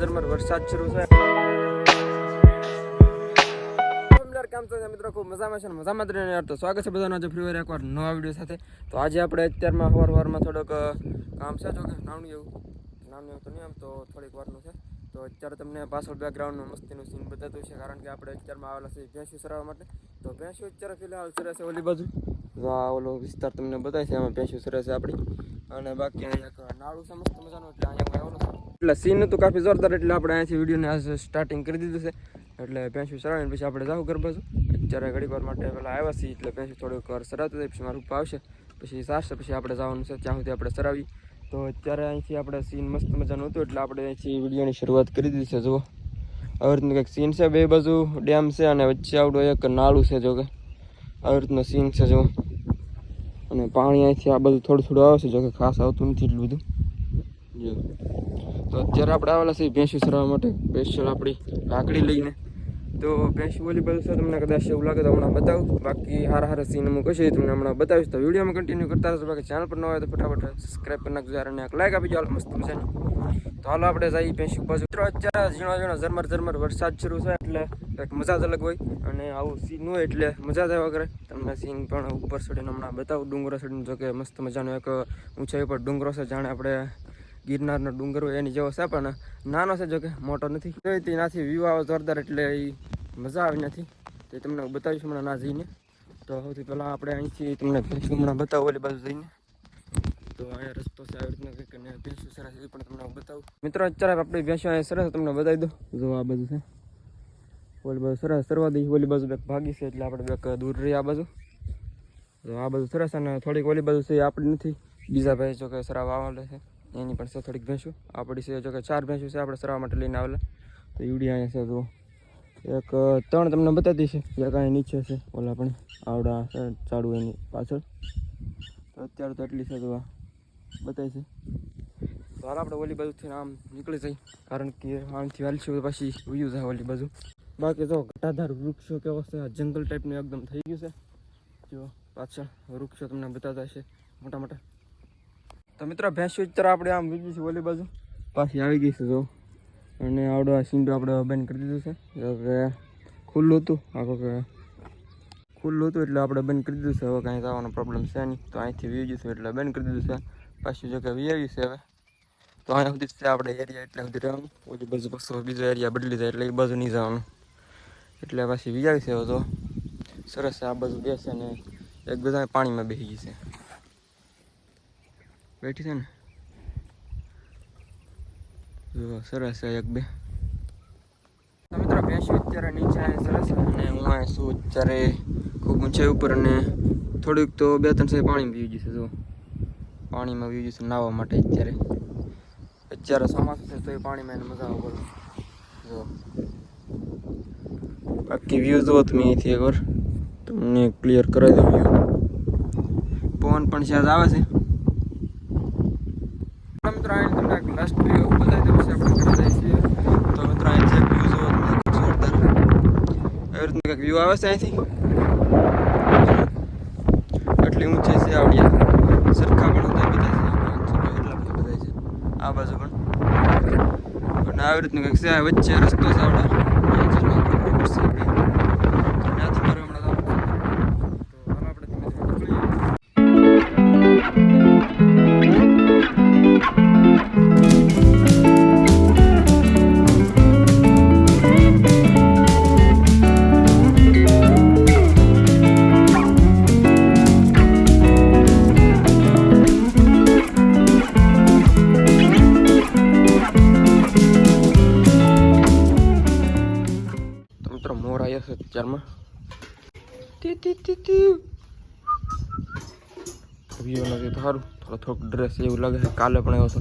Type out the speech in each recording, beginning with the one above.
ઝરમર વરસાદ શરૂ છે કેમ ખૂબ મજામાં છે ને? મજામાં જ રહીને તો સ્વાગત છે બધાનો આજે ફ્રી એકવાર નવા વીડિયો સાથે. તો આજે આપણે અત્યારમાં સવાર સવારમાં થોડોક કામ છે જો કે નાનું એવું. નાનું એવું તો નહીં આમ, તો થોડીક વારનું છે. તો અત્યારે તમને પાછળ બેકગ્રાઉન્ડનું મસ્તીનું સીન બતાવ્યું છે, કારણ કે આપણે અત્યારમાં આવેલા છે ભેંસું સરાવવા માટે. તો ભેંસું અત્યારે ફિલહાલ સરે છે ઓલી બાજુ. તો આ ઓલો વિસ્તાર તમને બતાવે છે એમાં ભેંસું સરસ છે આપણી. અને બાકી અહીંયા નાળું છે, મસ્ત મજાનું, એટલે અહીંયા આવેલો એટલે સીન હતું કાફી જોરદાર, એટલે આપણે અહીંયાથી વિડીયોને આજ સ્ટાર્ટિંગ કરી દીધું છે. એટલે ભેંસું સરાવીને પછી આપણે જાવ ગરબા અત્યારે ઘડીક વાર માટે પહેલાં આવ્યા છીએ, એટલે ભેંસું થોડુંક વાર સરાવતું પછી મારું આવશે, પછી સારશે પછી આપણે જવાનું છે, ત્યાં સુધી આપણે સરાવી તો અત્યારે અહીંથી આપણે સીન મસ્ત મજાનું હતું, એટલે આપણે અહીંથી વિડીયોની શરૂઆત કરી દીધી છે, જુઓ. આવી રીતનું કંઈક સીન છે, બે બાજુ ડેમ છે, અને વચ્ચે આવડું એક નાળું છે, જો કે. આવી રીતનું સીન છે, જુઓ. અને પાણી અહીંથી આ બધું થોડું થોડું આવે છે જોકે ખાસ આવતું નથી એટલું બધું. જો. તો અત્યારે આપણે આવેલા છીએ ભેંસી સરવા માટે. સ્પેશિયલ આપણી લાકડી લઈને. તો ભેંસું વોલીબોલ છે, તમને કદાચ એવું લાગે તો હમણાં બતાવું બાકી હારા હારા સીન અમુક હશે તમને હમણાં બતાવીશ. તો વિડીયોમાં કન્ટિન્યુ કરતા રહેશો. બાકી ચેનલ પર ન હોય તો ફટાફટ સબસ્ક્રાઈબ કરી નાખજો અને એક લાઈક આપી જાઓ મસ્ત મજાની. તો હાલો આપણે જઈએ ભેંસું બાજુ મિત્રો, અત્યારે ઝીણો ઝીણો ઝરમર ઝરમર વરસાદ શરૂ થાય એટલે કંઈક મજા જ અલગ હોય. અને આવું સીન હોય એટલે મજા જ આવ્યા કરે તમને સીન પણ ઉપર ચડીને હમણાં બતાવું, ડુંગરો ચડીને. જો કે મસ્ત મજાનો એક ઊંચાઈ ઉપર ડુંગરો છે, જાણે આપણે ગિરનારનો ડુંગર હોય એની જેવો છે, પણ નાનો છે જો કે મોટો નથી. જોઈતી તેનાથી વ્યૂ આવે જોરદાર એટલે એ મજા આવી નથી. તે તમને બતાવીશ હમણાં ના જઈને. તો સૌથી પહેલાં આપણે અહીંથી તમને હમણાં બતાવું ઓલી બાજુ જઈને. તો અહીંયા રસ્તો છે, આવી રીતના કંઈક ભેંસું સરસ એ પણ તમને બતાવું. મિત્રો, અત્યારે આપણી ભેંસો અહીંયા સરસ તમને બતાવી દો જો આ બાજુ છે. ઓલી બાજુ સરસ સરવા દઈ ઓલી બાજુ બેક ભાગી છે, એટલે આપણે બેક દૂર રહી આ બાજુ. તો આ બાજુ સરસ અને થોડીક ઓલી બાજુ છે આપણી નથી. બીજા ભાઈ જો કે સરાવ આવેલા છે. એની પણ છે થોડીક ભેંસું. આપણી છે જો કે ચાર ભેંસું છે આપણે સરાવવા માટે લઈને આવેલા. તો ઈવડી અહીંયા છે જુઓ. એક ત્રણ તમને બતાવી છે જે કાંઈ નીચે છે, ઓલા પણ આવડા ચાડુ એની પાછળ. તો અત્યારે તો એટલી છે તો બતાવી છે. તો હાલ આપણે ઓલી બાજુથી આમ નીકળી જઈ કારણ કે આમથી હાલશું તો પછી વ્યૂ થાય ઓલી બાજુ. બાકી જો ઘટાધાર વૃક્ષો કેવો છે જંગલ ટાઈપનું એકદમ થઈ ગયું છે. જો પાછળ વૃક્ષો તમને બતાવતા છે મોટા મોટા. તો મિત્રો, ભેંસું અત્યારે આપણે આમ બીજી છે ઓલી બાજુ. પાછી આવી ગઈ છે, જો. અને આવડો આ સીંડો આપણે બંધ કરી દીધું છે. કે ખુલ્લું હતું. આખો કે ખુલ્લું હતું એટલે આપણે બંધ કરી દીધું છે. હવે કાંઈ જવાનો પ્રોબ્લેમ છે નહીં. તો અહીંથી વી જઈશું એટલે બંધ કરી દીધું છે. પાછું જો કે વી છે હવે. તો અહીંયા સુધી છે આપણે એરિયા એટલે સુધી રહેવાનું. ઓલી બાજુ પછી બીજો એરિયા બદલી જાય એટલે એ બાજુ નહીં જવાનું. એટલે પાછી વી આવી છે હવે તો સરસ છે આ બાજુ બેસે ને એક બધા પાણીમાં બેસી ગઈ છે. બેઠી છે ને. જો સરસ છે એક બે. મિત્રો, ભેંસું અત્યારે નીચે સરસ અને હું આ છું અત્યારે ખૂબ ઊંચાઈ ઉપર અને થોડુંક તો બે ત્રણ સાહેબ પાણી પીવી જશે જો પાણીમાં પીવી જશે નાહવા માટે અત્યારે. અત્યારે ચોમાસું છે તો એ પાણીમાં એને મજા આવે જો બાકી વ્યૂ જુઓ તમે અહીંથી એકવાર તમને ક્લિયર કરાવી દઉં વ્યૂ પવન પણ ત્યાં આવે છે. અહીં તમને એક લાસ્ટ વ્યૂ બતાવી દઉં પછી આપણે ઘરે જઈએ છીએ. તો મિત્રો અહીંથી છે વ્યૂ તમે જોરદાર. એવી રીતનું કંઈક વ્યૂ આવે છે અહીંથી? એટલી ઊંચાઈ છે આવડિયા સરખા પણ બધા છે. એટલા બધા છે. આ બાજુ પણ. અને આવી રીતનું કંઈક છે. વચ્ચે રસ્તો છે આવડો ટી વ્યૂ નથી તો સારું થોડો થોડોક ડ્રેસ એવું લાગે છે કાલે પણ આવ્યો હતો.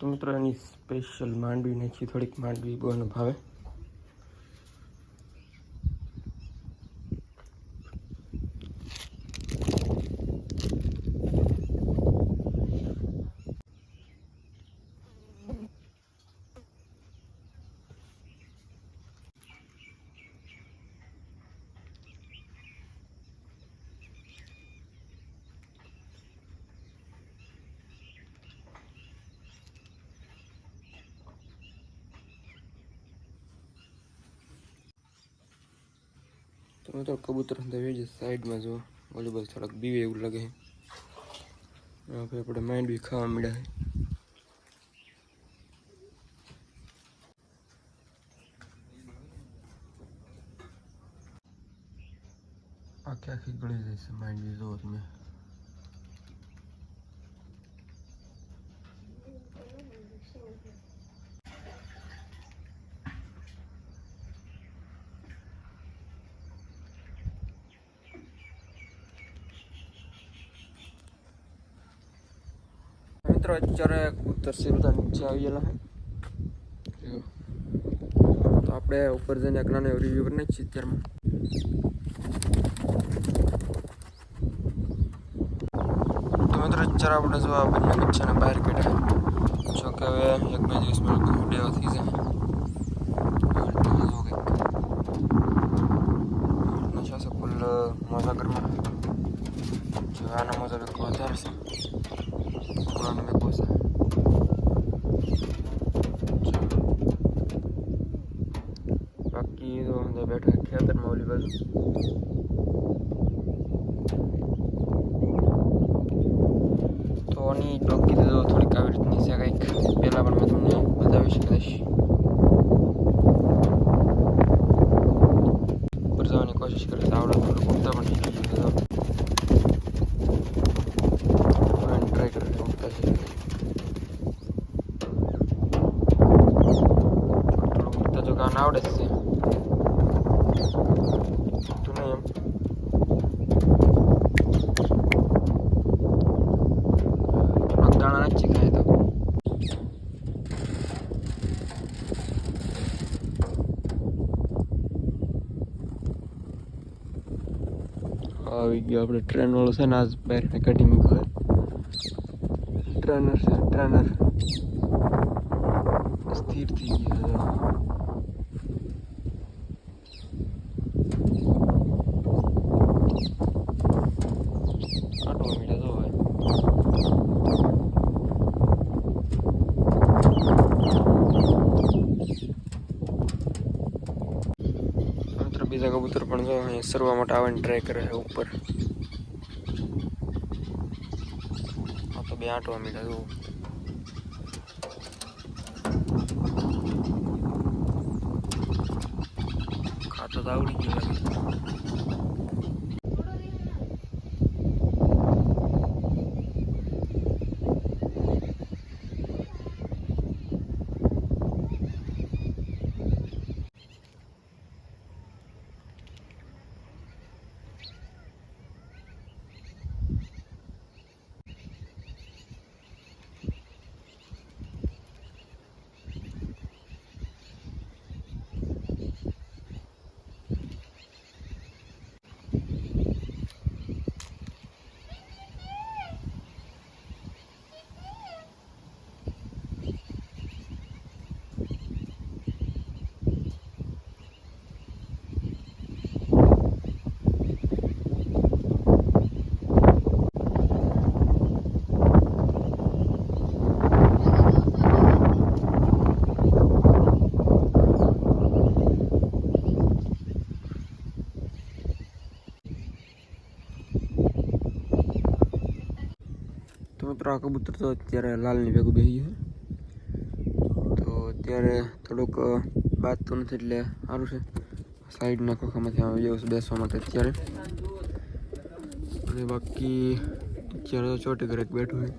તો મિત્રો એની સ્પેશિયલ માંડવી નાખી થોડીક માંડવી બહુ એને ભાવે તો કબૂતર અંદર વેજે સાઈડમાં જો, વોલીબોલ થોડાક બીવે એવું લાગે. છે હવે આપણે માઇન્ડ બી ખાવા મળ્યા છે. આખી આખી ગળી જાય છે માઇન્ડ બી જોવો તમે. મિત્રો, અત્યારે બધા નીચે આવી ગયેલા તો આપણે ઉપર જઈને એક નાનો રિવ્યુ કરી નાખીએ અત્યારમાં. તો મિત્રો, અત્યારે આપણે જો આ બંને બચ્ચાને બહાર કાઢ્યા જો કે હવે એક બે દિવસમાં ડેવા થઈ જાય. ફૂલ મોજા જોવાના આના મોજા વધારે છે. કોસા બાકી તો બેઠા ખેતરમાં ઓલી બાજુ તો આની ડોકી તો થોડીક આવી રીતની છે કંઈક પહેલાં પણ મેં તમને બતાવીશ કદાચ ઉપર જવાની કોશિશ કરીશ આવડે થોડું ઉડતા પણ શીખી ગયું ટ્રાય કરી ઉડતા શીખી થોડું કાન આવડે જ છે. આવી ગયો આપણે ટ્રેન વાળો છે ને આજ બહાર કાઢી મૂક્યો ટ્રેનર છે, ટ્રેનર. સ્થિર થઈ ગયો છે. આટો મીઠા તો હોય મિત્ર બીજા કબૂતર સરવા માટે આવીને ટ્રાય કરે છે ઉપર. આ તો બે આંટવા મીઠા જુઓ ખાતો તો આવડી ગયો તો કબૂતર તો અત્યારે લાલની ભેગું બેસી છે. તો અત્યારે થોડુંક બાદ તો નથી એટલે સારું છે. સાઈડના ખોખામાંથી આવી જવું બેસવા માટે અત્યારે. અને બાકી, અત્યારે તો ચોટી ઘરે બેઠું હોય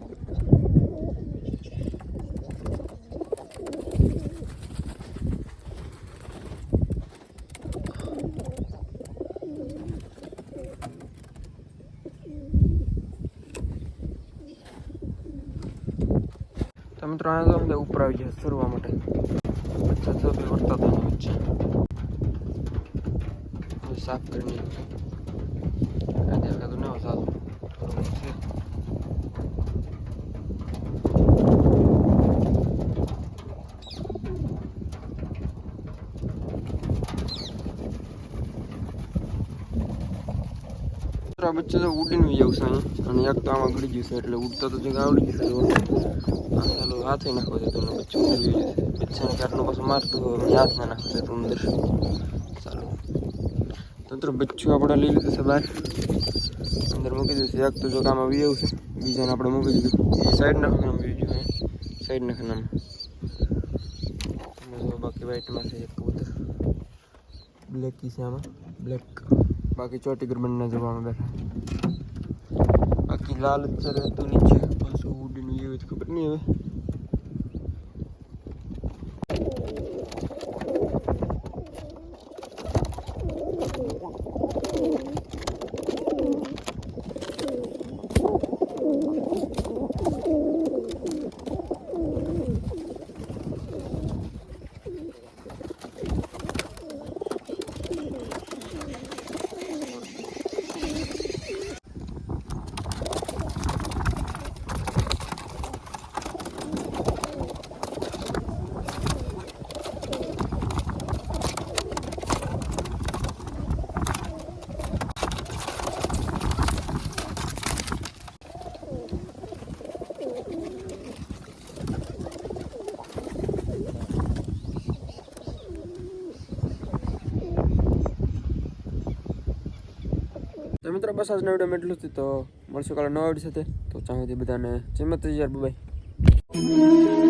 તો મિત્રો આ તો બધા ઉપર આવી ગયા, ફરવા માટે. અચ્છા તો બી વરસાદ છે સાફ કરીને કાંઈ દેખાતું ન મિત્રો બચ્ચા તો ઉડીને જવું છે અને એક તો આમાં ગળી ગયું છે, એટલે ઉડતા તો જગ્યા આવડી જશે છે ચાલો, હાથે નાખવો છે તમને બચ્ચું. ગયું બચ્ચાને ક્યારનું પાછું મારતું હોય હાથ ના નાખો તો અંદર ચાલો. તંત્ર બચ્ચું આપણે લઈ લીધું છે બહાર. અંદર મૂકી દીધું છે. એક તો જો કામ આવી આવ્યું છે, બીજાને આપણે મૂકી દીધું. એ સાઈડ નાખવાનું બીજું હે સાઈડ તમે બાકી વ્હાઈટમાં છે એક કબૂતર. બ્લેક છે આમાં. બ્લેક બાકી ચોટી ગરબનના જવામાં બેઠા. બાકી લાલ જ છે રહેતું નીચે. પાછું ઉડીનું એવું ખબર નહીં હવે તો મિત્રો, બસ આજના વિડીયોમાં એટલું જ. તો મળશું કાલે નવા વીડિયો સાથે. તો ચાહું બધાને જય માતાજી યાર બાય